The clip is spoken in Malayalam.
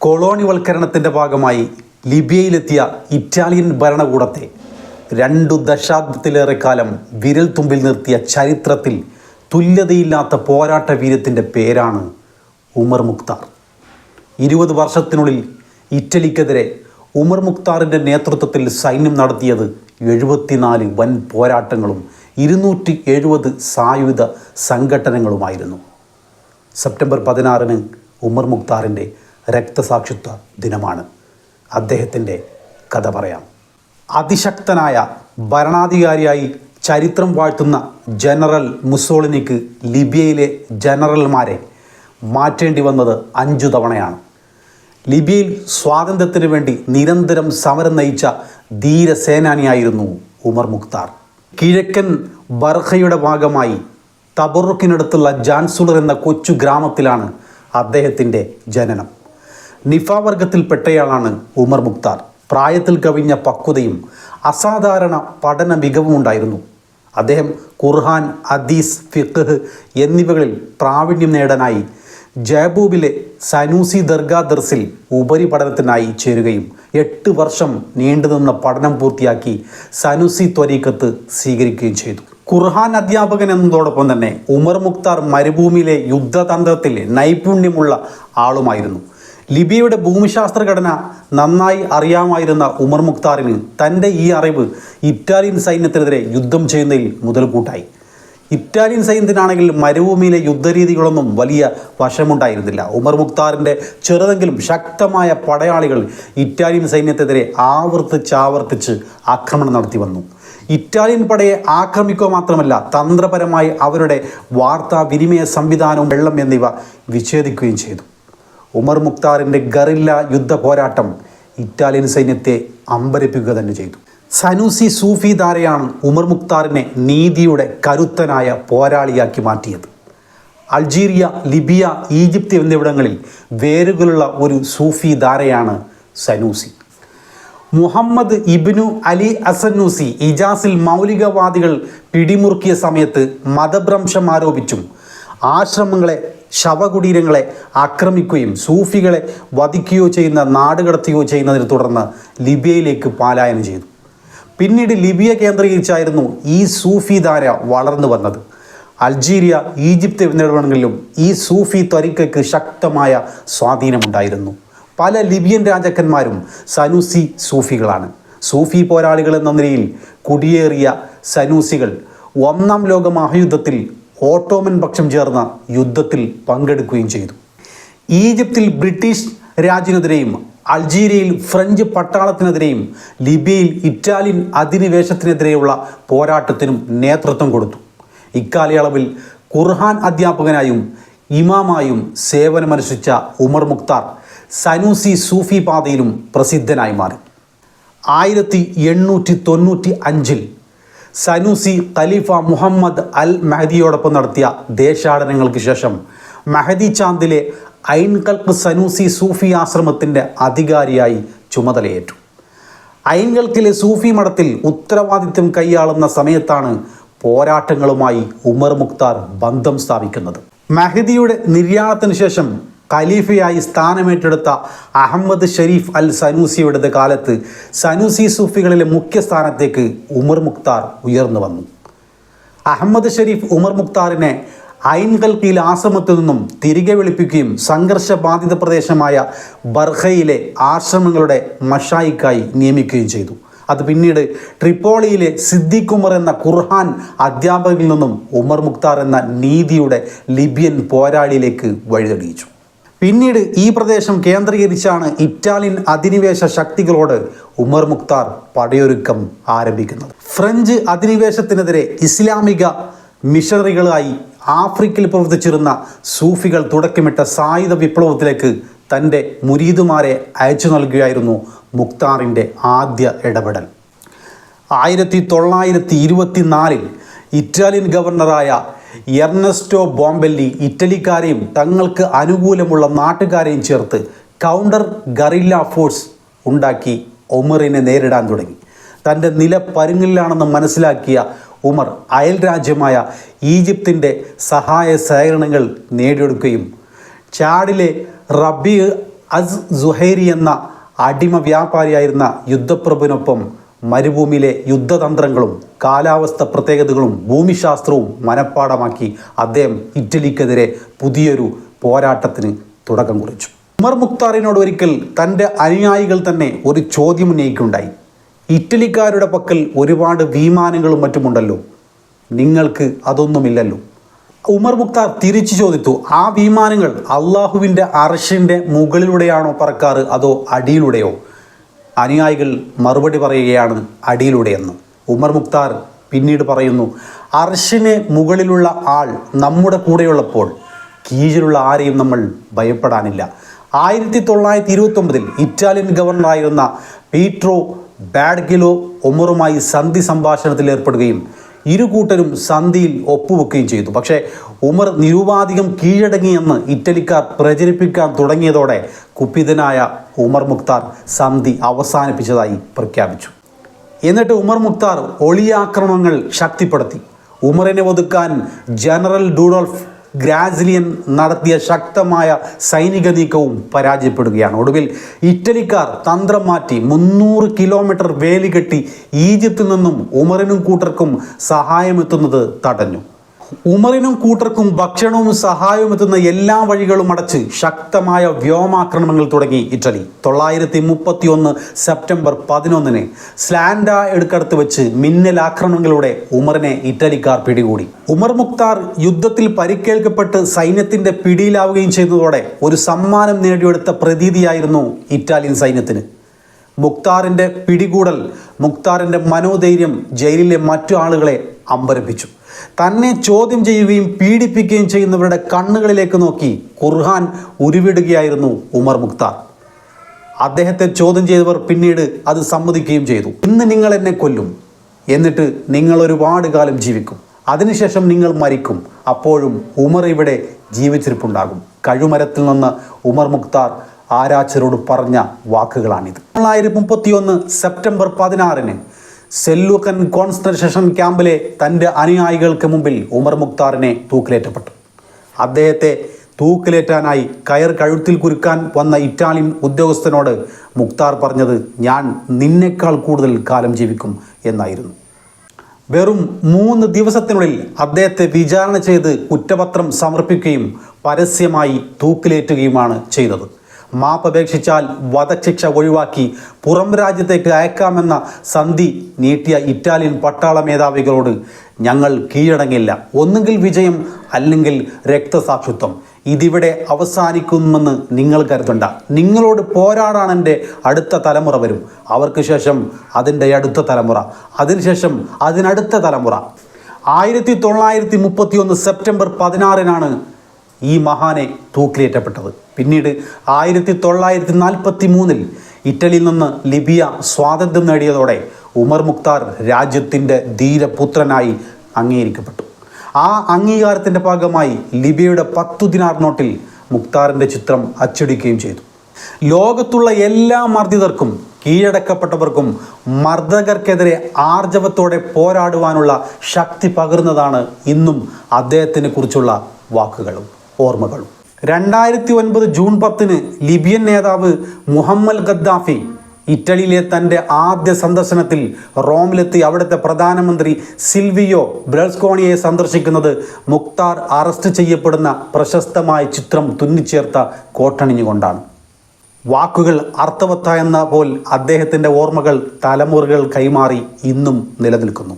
കൊളോണിവൽക്കരണത്തിന്റെ ഭാഗമായി ലിബിയയിലെത്തിയ ഇറ്റാലിയൻ ഭരണകൂടത്തെ രണ്ടു ദശാബ്ദത്തിലേറെ കാലം വിരൽ തുമ്പിൽ നിർത്തിയ ചരിത്രത്തിൽ തുല്യതയില്ലാത്ത പോരാട്ട വീരത്തിന്റെ പേരാണ് ഉമർ മുക്താർ. ഇരുപത് വർഷത്തിനുള്ളിൽ ഇറ്റലിക്കെതിരെ ഉമർ മുക്താറിന്റെ നേതൃത്വത്തിൽ സൈന്യം നടത്തിയത് എഴുപത്തിനാല് വൻ പോരാട്ടങ്ങളും ഇരുന്നൂറ്റി എഴുപത് സായുധ സംഘടനകളുമായിരുന്നു സെപ്റ്റംബർ പതിനാറിന് ഉമർ മുക്താറിന്റെ രക്തസാക്ഷിത്വ ദിനമാണ്. അദ്ദേഹത്തിന്റെ കഥ പറയാം. അതിശക്തനായ ഭരണാധികാരിയായി ചരിത്രം വാഴ്ത്തുന്ന ജനറൽ മുസോളിനിക്ക് ലിബിയയിലെ ജനറൽമാരെ മാറ്റേണ്ടി വന്നത് അഞ്ചു തവണയാണ്. ലിബിയയിൽ സ്വാതന്ത്ര്യത്തിന് വേണ്ടി നിരന്തരം സമരം നയിച്ച ധീരസേനാനിയായിരുന്നു ഉമർ മുക്താർ കിഴക്കൻ ബർഹയുടെ ഭാഗമായി തബറുക്കിനടുത്തുള്ള ജാൻസുളർ എന്ന കൊച്ചു ഗ്രാമത്തിലാണ് അദ്ദേഹത്തിന്റെ ജനനം. നിഫ വർഗത്തിൽപ്പെട്ടയാളാണ് ഉമർ മുക്താർ. പ്രായത്തിൽ കവിഞ്ഞ പക്വതയും അസാധാരണ പഠന മികവും ഉണ്ടായിരുന്നു. അദ്ദേഹം ഖുർഹാൻ അദീസ് ഫിഖ് എന്നിവകളിൽ പ്രാവീണ്യം നേടാനായി ജയബൂബിലെ സനൂസി ദർഗാ ദർസിൽ ഉപരിപഠനത്തിനായി ചേരുകയും എട്ട് വർഷം നീണ്ടുനിന്ന പഠനം പൂർത്തിയാക്കി സനൂസി ത്വരീക്കത്ത് സ്വീകരിക്കുകയും ചെയ്തു. ഖുർഹാൻ അധ്യാപകൻ എന്നതോടൊപ്പം തന്നെ ഉമർ മുക്താർ മരുഭൂമിയിലെ യുദ്ധതന്ത്രത്തിൽ നൈപുണ്യമുള്ള ആളുമായിരുന്നു. ലിബിയയുടെ ഭൂമിശാസ്ത്ര ഘടന നന്നായി അറിയാമായിരുന്ന ഉമർ മുഖ്താറിന് തന്റെ ഈ അറിവ് ഇറ്റാലിയൻ സൈന്യത്തിനെതിരെ യുദ്ധം ചെയ്യുന്നതിൽ മുതൽക്കൂട്ടായി. ഇറ്റാലിയൻ സൈന്യത്തിനാണെങ്കിൽ മരുഭൂമിയിലെ യുദ്ധരീതികളൊന്നും വലിയ വശമുണ്ടായിരുന്നില്ല. ഉമർ മുഖ്താറിന്റെ ചെറുതെങ്കിലും ശക്തമായ പടയാളികൾ ഇറ്റാലിയൻ സൈന്യത്തെതിരെ ആവർത്തിച്ചാവർത്തിച്ച് ആക്രമണം നടത്തി വന്നു. ഇറ്റാലിയൻ പടയെ ആക്രമിക്കുക മാത്രമല്ല തന്ത്രപരമായി അവരുടെ വാർത്താ വിനിമയ സംവിധാനവും വെള്ളം എന്നിവ വിച്ഛേദിക്കുകയും ചെയ്തു. ഉമർ മുക്താറിന്റെ ഗറില്ല യുദ്ധ പോരാട്ടം ഇറ്റാലിയൻ സൈന്യത്തെ അമ്പരപ്പിക്കുക തന്നെ ചെയ്തു. സനൂസി സൂഫി ധാരയാണ് ഉമർ മുക്താറിനെ നീതിയുടെ കരുത്തനായ പോരാളിയാക്കി മാറ്റിയത്. അൾജീരിയ ലിബിയ ഈജിപ്ത് എന്നിവിടങ്ങളിൽ വേരുകളുള്ള ഒരു സൂഫി ധാരയാണ് സനൂസി. മുഹമ്മദ് ഇബ്നു അലി അസന്നൂസി ഇജാസിൽ മൗലികവാദികൾ പിടിമുറുക്കിയ സമയത്ത് മതഭ്രംശം ആരോപിച്ചും ആശ്രമങ്ങളെ ശവകുടീരങ്ങളെ ആക്രമിക്കുകയും സൂഫികളെ വധിക്കുകയോ ചെയ്യുന്ന നാടുകടത്തുകയോ ചെയ്യുന്നതിനെ തുടർന്ന് ലിബിയയിലേക്ക് പാലായനം ചെയ്തു. പിന്നീട് ലിബിയ കേന്ദ്രീകരിച്ചായിരുന്നു ഈ സൂഫി ധാര വളർന്നു വന്നത്. അൾജീരിയ ഈജിപ്ത് എന്നിവിടങ്ങളിലും ഈ സൂഫി ത്വരിക്കയ്ക്ക് ശക്തമായ സ്വാധീനമുണ്ടായിരുന്നു. പല ലിബിയൻ രാജാക്കന്മാരും സനൂസി സൂഫികളാണ്. സൂഫി പോരാളികൾ എന്ന നിലയിൽ കുടിയേറിയ സനൂസികൾ ഒന്നാം ലോക മഹായുദ്ധത്തിൽ ഓട്ടോമൻ പക്ഷം ചേർന്ന യുദ്ധത്തിൽ പങ്കെടുക്കുകയും ചെയ്തു. ഈജിപ്തിൽ ബ്രിട്ടീഷ് രാജ്യത്തിനെതിരെയും അൾജീരിയയിൽ ഫ്രഞ്ച് പട്ടാളത്തിനെതിരെയും ലിബിയയിൽ ഇറ്റാലിയൻ അധിനിവേശത്തിനെതിരെയുള്ള പോരാട്ടത്തിനും നേതൃത്വം കൊടുത്തു. ഇക്കാലയളവിൽ ഖുർഹാൻ അധ്യാപകനായും ഇമാമായും സേവനമനുഷ്ഠിച്ച ഉമർ മുക്താർ സനൂസി സൂഫി പാതയിലും പ്രസിദ്ധനായി മാറി. ആയിരത്തി എണ്ണൂറ്റി തൊണ്ണൂറ്റി അഞ്ചിൽ സനൂസി ഖലീഫ മുഹമ്മദ് അൽ മഹദിയോടൊപ്പം നടത്തിയ ദേശാടനങ്ങൾക്ക് ശേഷം മഹദി ചാന്ദിലെ ഐൻകൽക്ക് സനൂസി സൂഫി ആശ്രമത്തിന്റെ അധികാരിയായി ചുമതലയേറ്റു. ഐൻകൽക്കിലെ സൂഫി മഠത്തിൽ ഉത്തരവാദിത്വം കൈയാളുന്ന സമയത്താണ് പോരാട്ടങ്ങളുമായി ഉമർ മുക്താർ ബന്ധം സ്ഥാപിക്കുന്നത്. മഹദിയുടെ നിര്യാണത്തിന് ശേഷം ഖലീഫയായി സ്ഥാനമേറ്റെടുത്ത അഹമ്മദ് ഷരീഫ് അൽ സനൂസിയുടെ കാലത്ത് സനൂസി സൂഫികളിലെ മുഖ്യ സ്ഥാനത്തേക്ക് ഉമർ മുക്താർ ഉയർന്നു വന്നു. അഹമ്മദ് ഷരീഫ് ഉമർ മുക്താറിനെ ഐൻകൽക്കിയിൽ ആശ്രമത്തിൽ നിന്നും തിരികെ വിളിപ്പിക്കുകയും സംഘർഷബാധിത പ്രദേശമായ ബർഹയിലെ ആശ്രമങ്ങളുടെ മഷായിക്കായി നിയമിക്കുകയും ചെയ്തു. അത് പിന്നീട് ട്രിപ്പോളിയിലെ സിദ്ദിഖ് ഉമർ എന്ന ഖുർഹാൻ അധ്യാപകനിൽ നിന്നും ഉമർ മുക്താർ എന്ന നീതിയുടെ ലിബിയൻ പോരാളിയിലേക്ക് വഴിതെളിയിച്ചു. പിന്നീട് ഈ പ്രദേശം കേന്ദ്രീകരിച്ചാണ് ഇറ്റാലിയൻ അധിനിവേശ ശക്തികളോട് ഉമർ മുക്താർ പടയൊരുക്കം ആരംഭിക്കുന്നത്. ഫ്രഞ്ച് അധിനിവേശത്തിനെതിരെ ഇസ്ലാമിക മിഷണറികളായി ആഫ്രിക്കയിൽ പ്രവർത്തിച്ചിരുന്ന സൂഫികൾ തുടക്കമിട്ട സായുധ വിപ്ലവത്തിലേക്ക് തന്റെ മുരീദുമാരെ അയച്ചു നൽകുകയായിരുന്നു മുക്താറിന്റെ ആദ്യ ഇടപെടൽ. ആയിരത്തി തൊള്ളായിരത്തി ഇരുപത്തിനാലിൽ ഇറ്റാലിയൻ ഗവർണറായ എർണസ്റ്റോ ബോംബെല്ലി ഇറ്റലിക്കാരെയും തങ്ങൾക്ക് അനുകൂലമുള്ള നാട്ടുകാരെയും ചേർത്ത് കൗണ്ടർ ഗറില്ല ഫോഴ്സ് ഉണ്ടാക്കി ഒമറിനെ നേരിടാൻ തുടങ്ങി. തന്റെ നില പരുങ്ങിലാണെന്ന് മനസ്സിലാക്കിയ ഉമർ അയൽ രാജ്യമായ ഈജിപ്തിന്റെ സഹായ സഹകരണങ്ങൾ നേടിയെടുക്കുകയും ചാഡിലെ റബി അസ് സുഹൈരി എന്ന അടിമ വ്യാപാരിയായിരുന്ന യുദ്ധപ്രഭുവിനൊപ്പം മരുഭൂമിയിലെ യുദ്ധതന്ത്രങ്ങളും കാലാവസ്ഥ പ്രത്യേകതകളും ഭൂമിശാസ്ത്രവും മനഃപ്പാടമാക്കി അദ്ദേഹം ഇറ്റലിക്കെതിരെ പുതിയൊരു പോരാട്ടത്തിന് തുടക്കം കുറിച്ചു. ഉമർ മുക്താറിനോട് ഒരിക്കൽ തന്റെ അനുയായികൾ തന്നെ ഒരു ചോദ്യം ഉന്നയിക്കുകയുണ്ടായി. ഇറ്റലിക്കാരുടെ പക്കൽ ഒരുപാട് വിമാനങ്ങളും മറ്റുമുണ്ടല്ലോ. നിങ്ങൾക്ക് അതൊന്നുമില്ലല്ലോ. ഉമർ മുക്താർ തിരിച്ചു ചോദിച്ചു ആ വിമാനങ്ങൾ അള്ളാഹുവിന്റെ അർഷിന്റെ മുകളിലൂടെയാണോ പറക്കാറ്? അതോ അടിയിലൂടെയോ? അനുയായികൾ മറുപടി പറയുകയാണ് അടിയിലൂടെയെന്ന്. ഉമർ മുക്താർ പിന്നീട് പറയുന്നു അർഷിന് മുകളിലുള്ള ആൾ നമ്മുടെ കൂടെയുള്ളപ്പോൾ കീഴിലുള്ള ആരെയും നമ്മൾ ഭയപ്പെടാനില്ല. ആയിരത്തി തൊള്ളായിരത്തി ഇരുപത്തൊമ്പതിൽ ഇറ്റാലിയൻ ഗവർണറായിരുന്ന പീട്രോ ബാഡ്ഗിലോ ഒമറുമായി സന്ധി സംഭാഷണത്തിൽ ഏർപ്പെടുകയും ഇരു കൂട്ടരും സന്ധിയിൽ ഒപ്പുവെക്കുകയും ചെയ്തു. പക്ഷേ ഉമർ നിരുപാധികം കീഴടങ്ങിയെന്ന് ഇറ്റലിക്കാർ പ്രചരിപ്പിക്കാൻ തുടങ്ങിയതോടെ കുപിതനായ ഉമർ മുക്താർ സന്ധി അവസാനിപ്പിച്ചതായി പ്രഖ്യാപിച്ചു. എന്നിട്ട് ഉമർ മുക്താർ ഒളിയാക്രമണങ്ങൾ ശക്തിപ്പെടുത്തി. ഉമറിനെ ഒതുക്കാൻ ജനറൽ ഡൂഡോൾഫ് ഗ്രാസിലിയൻ നടത്തിയ ശക്തമായ സൈനിക നീക്കവും പരാജയപ്പെടുകയാണ്. ഒടുവിൽ ഇറ്റലിക്കാർ തന്ത്രം മാറ്റി മുന്നൂറ് കിലോമീറ്റർ വേലി കെട്ടി ഈജിപ്തിൽ നിന്നും ഉമറിനും കൂട്ടർക്കും സഹായമെത്തുന്നത് തടഞ്ഞു. ഉമറിനും കൂട്ടർക്കും ഭക്ഷണവും സഹായവും എത്തുന്ന എല്ലാ വഴികളും അടച്ച് ശക്തമായ വ്യോമാക്രമണങ്ങൾ തുടങ്ങി ഇറ്റലി. തൊള്ളായിരത്തി മുപ്പത്തി ഒന്ന് സെപ്റ്റംബർ പതിനൊന്നിന് സ്ലാൻഡ എടുക്കടുത്ത് വെച്ച് മിന്നൽ ആക്രമണങ്ങളിലൂടെ ഉമറിനെ ഇറ്റലിക്കാർ പിടികൂടി. ഉമർ മുക്താർ യുദ്ധത്തിൽ പരിക്കേൽക്കപ്പെട്ട് സൈന്യത്തിന്റെ പിടിയിലാവുകയും ചെയ്തതോടെ ഒരു സമ്മാനം നേടിയെടുത്ത പ്രതീതിയായിരുന്നു ഇറ്റാലിയൻ സൈന്യത്തിന്. മുക്താറിന്റെ പിടികൂടൽ മുക്താറിന്റെ മനോധൈര്യം ജയിലിലെ മറ്റു ആളുകളെ അമ്പരപ്പിച്ചു. തന്നെ ചോദ്യം ചെയ്യുകയും പീഡിപ്പിക്കുകയും ചെയ്യുന്നവരുടെ കണ്ണുകളിലേക്ക് നോക്കി ഖുർഹാൻ ഉരുവിടുകയായിരുന്നു ഉമർ മുക്താർ അദ്ദേഹത്തെ ചോദ്യം ചെയ്തവർ പിന്നീട് അത് സമ്മതിക്കുകയും ചെയ്തു. ഇന്ന് നിങ്ങൾ എന്നെ കൊല്ലും. എന്നിട്ട് നിങ്ങൾ ഒരുപാട് കാലം ജീവിക്കും. അതിനുശേഷം നിങ്ങൾ മരിക്കും. അപ്പോഴും ഉമർ ഇവിടെ ജീവിച്ചിരിപ്പുണ്ടാകും. കഴുമരത്തിൽ നിന്ന് ഉമർ മുക്താർ ആരാച്ചരോട് പറഞ്ഞ വാക്കുകളാണിത്. തൊള്ളായിരത്തി മുപ്പത്തിയൊന്ന് സെപ്റ്റംബർ പതിനാറിന് സെല്ലൂക്കൻ കോൺസെൻട്രേഷൻ ക്യാമ്പിലെ തന്റെ അനുയായികൾക്ക് മുമ്പിൽ ഉമർ മുക്താറിനെ തൂക്കിലേറ്റപ്പെട്ടു. അദ്ദേഹത്തെ തൂക്കിലേറ്റാനായി കയർ കഴുത്തിൽ കുരുക്കാൻ വന്ന ഇറ്റാലിയൻ ഉദ്യോഗസ്ഥനോട് മുക്താർ പറഞ്ഞത് ഞാൻ നിന്നേക്കാൾ കൂടുതൽ കാലം ജീവിക്കും എന്നായിരുന്നു. വെറും മൂന്ന് ദിവസത്തിനുള്ളിൽ അദ്ദേഹത്തെ വിചാരണ ചെയ്ത് കുറ്റപത്രം സമർപ്പിക്കുകയും പരസ്യമായി തൂക്കിലേറ്റുകയുമാണ് ചെയ്തത്. മാപ്പപേക്ഷിച്ചാൽ വധശിക്ഷ ഒഴിവാക്കി പുറം രാജ്യത്തേക്ക് അയക്കാമെന്ന സന്ധി നീട്ടിയ ഇറ്റാലിയൻ പട്ടാള മേധാവികളോട് ഞങ്ങൾ കീഴടങ്ങില്ല. ഒന്നുകിൽ വിജയം അല്ലെങ്കിൽ രക്തസാക്ഷിത്വം. ഇതിവിടെ അവസാനിക്കുമെന്ന് നിങ്ങൾ കരുതണ്ട. നിങ്ങളോട് പോരാടാൻ എന്റെ അടുത്ത തലമുറ വരും. അവർക്ക് ശേഷം അതിന്റെ അടുത്ത തലമുറ. അതിനുശേഷം അതിനടുത്ത തലമുറ. ആയിരത്തി തൊള്ളായിരത്തി മുപ്പത്തി ഒന്ന് സെപ്റ്റംബർ പതിനാറിനാണ് ഈ മഹാനെ തൂക്കിലേറ്റപ്പെട്ടത്. പിന്നീട് ആയിരത്തി തൊള്ളായിരത്തി നാൽപ്പത്തി മൂന്നിൽ ഇറ്റലിയിൽ നിന്ന് ലിബിയ സ്വാതന്ത്ര്യം നേടിയതോടെ ഉമർ മുക്താർ രാജ്യത്തിന്റെ ധീരപുത്രനായി അംഗീകരിക്കപ്പെട്ടു. ആ അംഗീകാരത്തിന്റെ ഭാഗമായി ലിബിയയുടെ പത്തു ദിനാർ നോട്ടിൽ മുക്താറിന്റെ ചിത്രം അച്ചടിക്കുകയും ചെയ്തു. ലോകത്തുള്ള എല്ലാ മർദ്ദിതർക്കും കീഴടക്കപ്പെട്ടവർക്കും മർദ്ദകർക്കെതിരെ ആർജവത്തോടെ പോരാടുവാനുള്ള ശക്തി പകർന്നതാണ് ഇന്നും അദ്ദേഹത്തിനെ കുറിച്ചുള്ള വാക്കുകളും. ഓർമ്മകളും. രണ്ടായിരത്തി ഒൻപത് ജൂൺ പത്തിന് ലിബിയൻ നേതാവ് മുഹമ്മദ് ഗദ്ദാഫി ഇറ്റലിയിലെ തന്റെ ആദ്യ സന്ദർശനത്തിൽ റോമിലെത്തി. അവിടുത്തെ പ്രധാനമന്ത്രി സിൽവിയോ ബ്രൽസ്കോണിയെ സന്ദർശിക്കുന്നത് മുക്താർ അറസ്റ്റ് ചെയ്യപ്പെടുന്ന പ്രശസ്തമായ ചിത്രം തുന്നിച്ചേർത്ത കോട്ടണിഞ്ഞുകൊണ്ടാണ്. വാക്കുകൾ അർത്ഥവത്തായെന്ന പോൽ അദ്ദേഹത്തിന്റെ ഓർമ്മകൾ തലമുറകൾ കൈമാറി ഇന്നും നിലനിൽക്കുന്നു.